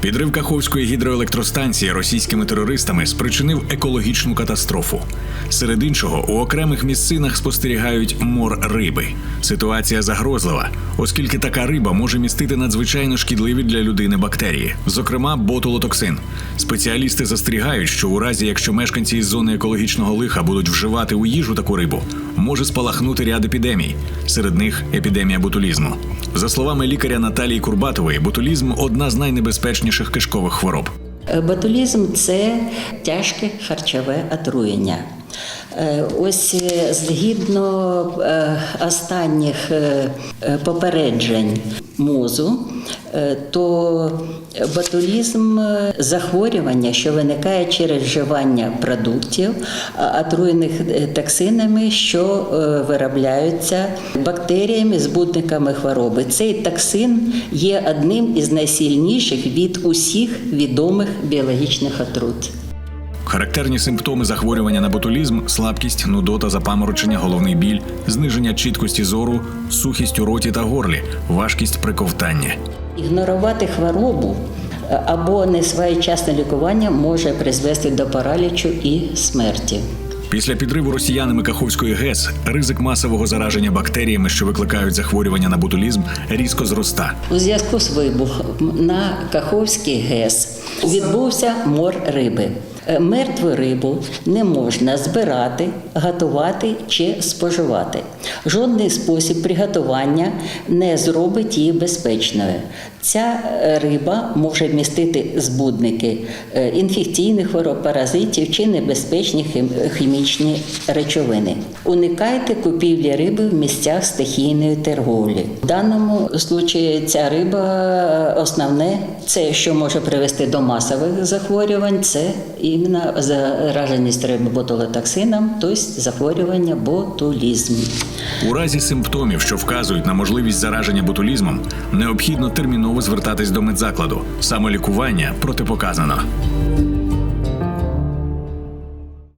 Підрив Каховської гідроелектростанції російськими терористами спричинив екологічну катастрофу. Серед іншого, у окремих місцинах спостерігають мор риби. Ситуація загрозлива, оскільки така риба може містити надзвичайно шкідливі для людини бактерії, зокрема ботулотоксин. Спеціалісти застерігають, що у разі, якщо мешканці із зони екологічного лиха будуть вживати у їжу таку рибу, може спалахнути ряд епідемій. Серед них епідемія ботулізму. За словами лікаря Наталії Курбатової, ботулізм одна з найнебезпечніших кишкових хвороб. Ботулізм це тяжке харчове отруєння. Е, Ось е, згідно е, останніх попереджень мозу, то ботулізм захворювання, що виникає через вживання продуктів, отруєних токсинами, що виробляються бактеріями, збудниками хвороби. Цей токсин є одним із найсильніших від усіх відомих біологічних отрут. Характерні симптоми захворювання на ботулізм слабкість, нудота, запаморочення, головний біль, зниження чіткості зору, сухість у роті та горлі, важкість при ковтанні. Ігнорувати хворобу е, або несвоєчасне лікування може призвести до паралічу і смерті. Після підриву росіянами Каховської ГЕС ризик масового зараження бактеріями, що викликають захворювання на ботулізм, різко зроста. У зв'язку з вибухом на Каховський ГЕС відбувся мор риби. Е, Мертву рибу не можна збирати, готувати чи споживати. Жодний спосіб приготування не зробить її безпечною. Ця е, риба може містити збудники е, інфекційних хвороб, паразитів чи небезпечні хімічні речовини. Уникайте купівлі риби в місцях стихійної торговлі. В даному случаї ця риба основне, це що може привести до масових захворювань, це іменно зараженість ботулотоксином, тобто захворювання ботулізм. У разі симптомів, що вказують на можливість зараження ботулізмом, необхідно терміново звертатись до медзакладу. Самолікування протипоказано.